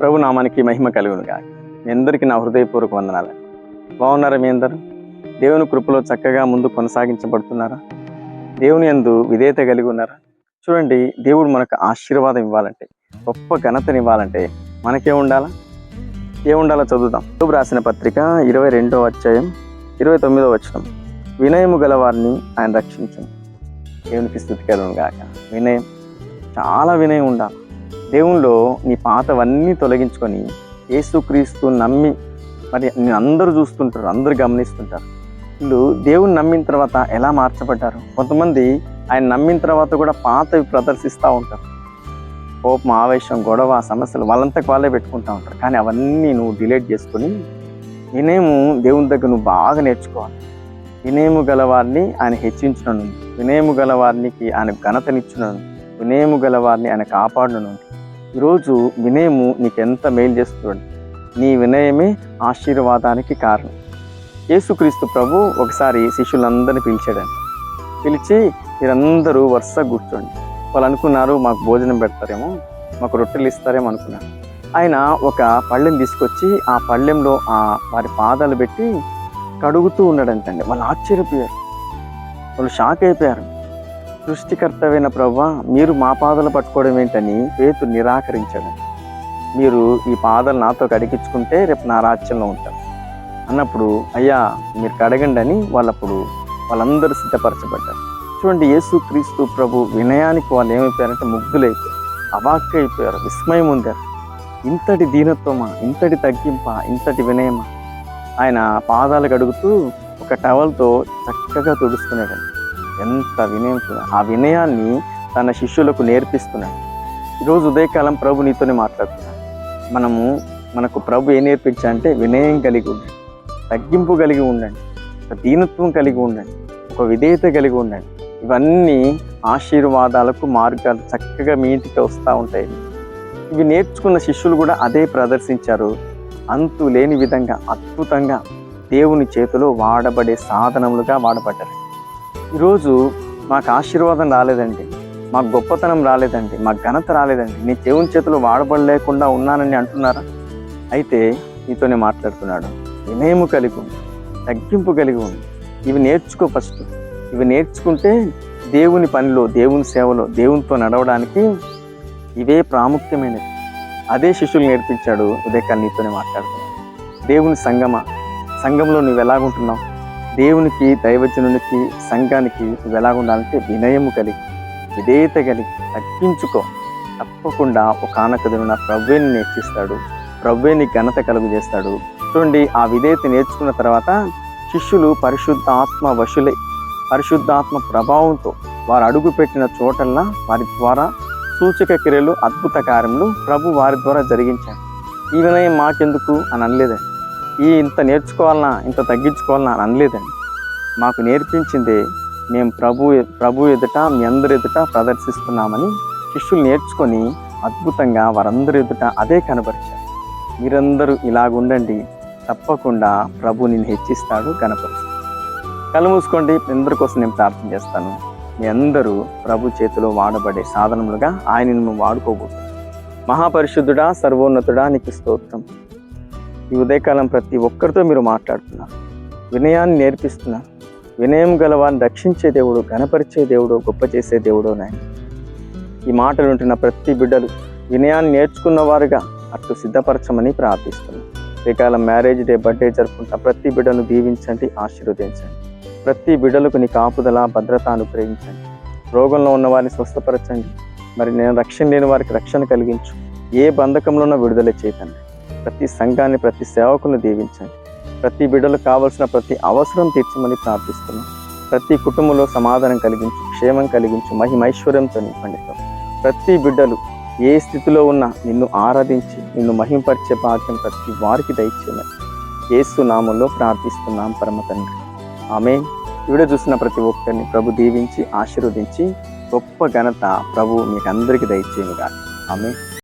ప్రభు నామానికి మహిమ కలుగును కాక మీ అందరికీ నా హృదయపూర్వక వందనాలు. బాగున్నారా మీ అందరూ? దేవుని కృపలో చక్కగా ముందు కొనసాగించబడుతున్నారా? దేవుని ఎందు విధేయత కలిగి ఉన్నారా? చూడండి దేవుడు మనకు ఆశీర్వాదం ఇవ్వాలంటే గొప్ప ఘనతనివ్వాలంటే మనకే ఉండాలా? ఏముండాలో చదువుదాం. యూబ్ రాసిన పత్రిక ఇరవై రెండో అధ్యాయం ఇరవై తొమ్మిదో వచనం. వినయము గలవారిని ఆయన రక్షించండి దేవునికి స్థుతి కలుగును గాక వినయం చాలా వినయం ఉండాలి. దేవునిలో నీ పాతవన్నీ తొలగించుకొని యేసుక్రీస్తు నమ్మి మరి నేను అందరూ చూస్తుంటారు అందరూ గమనిస్తుంటారు. వీళ్ళు దేవుని నమ్మిన తర్వాత ఎలా మార్చబడ్డారు? కొంతమంది ఆయన నమ్మిన తర్వాత కూడా పాతవి ప్రదర్శిస్తూ ఉంటారు. కోపం ఆవేశం గొడవ సమస్యలు వాళ్ళంతకు వాళ్ళే పెట్టుకుంటూ ఉంటారు. కానీ అవన్నీ నువ్వు డిలీట్ చేసుకొని వినయము దేవుని దగ్గర నువ్వు బాగా నేర్చుకోవాలి. వినయము గలవారిని ఆయన హెచ్చించినను. వినయము గలవారికి ఆయన ఘనతనిచ్చినను. వినయము గలవారిని ఆయన కాపాడును ఈరోజు వినయము నీకెంత మేలు చేస్తుంది నీ వినయమే ఆశీర్వాదానికి కారణం. యేసుక్రీస్తు ప్రభు ఒకసారి శిష్యులందరినీ పిలిచాడని పిలిచి మీరందరూ వరుస కూర్చోండి. వాళ్ళు అనుకున్నారు మాకు భోజనం పెడతారేమో మాకు రొట్టెలు ఇస్తారేమో అనుకున్నారు. ఆయన ఒక పళ్ళెం తీసుకొచ్చి ఆ పళ్ళెంలో ఆ వారి పాదాలు పెట్టి కడుగుతూ ఉన్నాడంటండి. వాళ్ళు ఆశ్చర్యపోయారు. వాళ్ళు షాక్ అయిపోయారు. సృష్టికర్తవైన ప్రభా మీరు మా పాదాలు పట్టుకోవడం ఏంటని పేతు నిరాకరించాడు. మీరు ఈ పాదాలు నాతో కడిగించుకుంటే రేపు నా రాజ్యంలో ఉంటారు అన్నప్పుడు అయ్యా మీరు కడగండి అని వాళ్ళప్పుడు వాళ్ళందరూ సిద్ధపరచబడ్డారు. చూడండి యేసు క్రీస్తు ప్రభు వినయానికి వాళ్ళు ఏమైపోయారంటే ముగ్గులైపోయారు అవాక్య అయిపోయారు విస్మయం ఉందారు ఇంతటి దీనత్వమా? ఇంతటి తగ్గింప? ఇంతటి వినయమా? ఆయన పాదాలు కడుగుతూ ఒక టవల్తో చక్కగా తుడుస్తున్నాడండి. ఎంత వినయం ఆ వినయాన్ని తన శిష్యులకు నేర్పిస్తున్నాడు. ఈరోజు ఉదయకాలం ప్రభు నీతోనే మాట్లాడుతున్నాడు. మనము మనకు ప్రభు ఏం నేర్పించాలంటే వినయం కలిగి ఉండండి. తగ్గింపు కలిగి ఉండండి. ఒక దీనత్వం కలిగి ఉండండి. ఒక విధేయత కలిగి ఉండండి. ఇవన్నీ ఆశీర్వాదాలకు మార్గాలు చక్కగా మీ ఇంటికి వస్తూ ఉంటాయి. ఇవి నేర్చుకున్న శిష్యులు కూడా అదే ప్రదర్శించారు. అంతు లేని విధంగా అద్భుతంగా దేవుని చేతిలో వాడబడే సాధనములుగా వాడబడ్డారు. ఈరోజు మాకు ఆశీర్వాదం రాలేదండి మాకు గొప్పతనం రాలేదండి మాకు ఘనత రాలేదండి. నీ దేవుని చేతిలో వాడబడలేకుండా ఉన్నానని అంటున్నారా? అయితే నీతోనే మాట్లాడుతున్నాడు. వినయము కలిగి ఉంది తగ్గింపు కలిగి ఉంది ఇవి నేర్చుకో ఫస్ట్. ఇవి నేర్చుకుంటే దేవుని పనిలో దేవుని సేవలో దేవునితో నడవడానికి ఇవే ప్రాముఖ్యమైనవి. అదే శిష్యులు నేర్పించాడు ఉదయకాలు నీతోనే మాట్లాడుతున్నాడు. దేవుని సంగమ సంఘంలో నువ్వు ఎలాగుంటున్నావు? దేవునికి దైవజనునికి సంఘానికి నువ్వు ఎలాగుండాలంటే వినయము కలిగి విధేయత కలిగి తగ్గించుకో. తప్పకుండా ఒక ఆనకదును నా ప్రవ్వేని నేర్చిస్తాడు. ప్రవ్వేని ఘనత కలుగు చేస్తాడు. చూడండి ఆ విధేయత నేర్చుకున్న తర్వాత శిష్యులు పరిశుద్ధాత్మ వశులై పరిశుద్ధాత్మ ప్రభావంతో వారు అడుగుపెట్టిన చోటల్లా వారి ద్వారా సూచక క్రియలు అద్భుత కార్యములు ప్రభు వారి ద్వారా జరిగించారు. ఈ వినయం మాకెందుకు అని అనలేదండి. ఈ ఇంత నేర్చుకోవాలన్నా ఇంత తగ్గించుకోవాలన్నా అని అనలేదండి. మాకు నేర్పించిందే మేము ప్రభు ప్రభు ఎదుట మీ అందరి ఎదుట ప్రదర్శిస్తున్నామని శిష్యులు నేర్చుకొని అద్భుతంగా వారందరి ఎదుట అదే కనపరిచారు మీరందరూ ఇలాగుండండి తప్పకుండా ప్రభు నిన్ను హెచ్చిస్తాడు కనపరుస్తాడు. కళ్ళు మూసుకోండి మీ అందరి కోసం నేను ప్రార్థన చేస్తాను. మీ అందరూ ప్రభు చేతిలో వాడబడే సాధనములుగా ఆయన వాడుకోబోతున్నాను మహాపరిశుద్ధుడా సర్వోన్నతుడా నీకు స్తోత్రం. ఈ ఉదయకాలం ప్రతి ఒక్కరితో మీరు మాట్లాడుతున్నారు. వినయాన్ని నేర్పిస్తున్నారు. వినయం గలవాన్ని రక్షించే దేవుడు గణపరిచే దేవుడు గొప్ప చేసే దేవుడు నాయన ఈ మాటలు ఉంటున్న ప్రతి బిడ్డలు వినయాన్ని నేర్చుకున్న వారుగా అట్లు సిద్ధపరచమని ప్రార్థిస్తున్నాను శ్రీకాలం మ్యారేజ్ డే బర్త్డే జరుపుకుంటా ప్రతి బిడ్డను దీవించండి ఆశీర్వదించండి. ప్రతి బిడ్డలకు నీ కాపుదల భద్రత అనుగ్రహించండి. రోగంలో ఉన్న వారిని స్వస్థపరచండి. మరి నేను రక్షణ లేని వారికి రక్షణ కలిగించు. ఏ బంధకంలోనూ విడుదల చేయకండి ప్రతి సంఘాన్ని ప్రతి సేవకులను దీవించండి. ప్రతి బిడ్డలు కావలసిన ప్రతి అవసరం తీర్చమని ప్రార్థిస్తున్నాం. ప్రతి కుటుంబంలో సమాధానం కలిగించు క్షేమం కలిగించు మహిమైశ్వర్యంతో నింపండి ప్రతి బిడ్డలు ఏ స్థితిలో ఉన్నా నిన్ను ఆరాధించి నిన్ను మహింపరిచే భాగ్యం ప్రతి వారికి దయచేయమని ఏసు నామంలో ప్రార్థిస్తున్నాం పరమ తండ్రి. ఆమె వీడియో చూసిన ప్రతి ఒక్కరిని ప్రభు దీవించి ఆశీర్వదించి గొప్ప ఘనత ప్రభు మీకు అందరికీ దయచేయనుగా ఆమె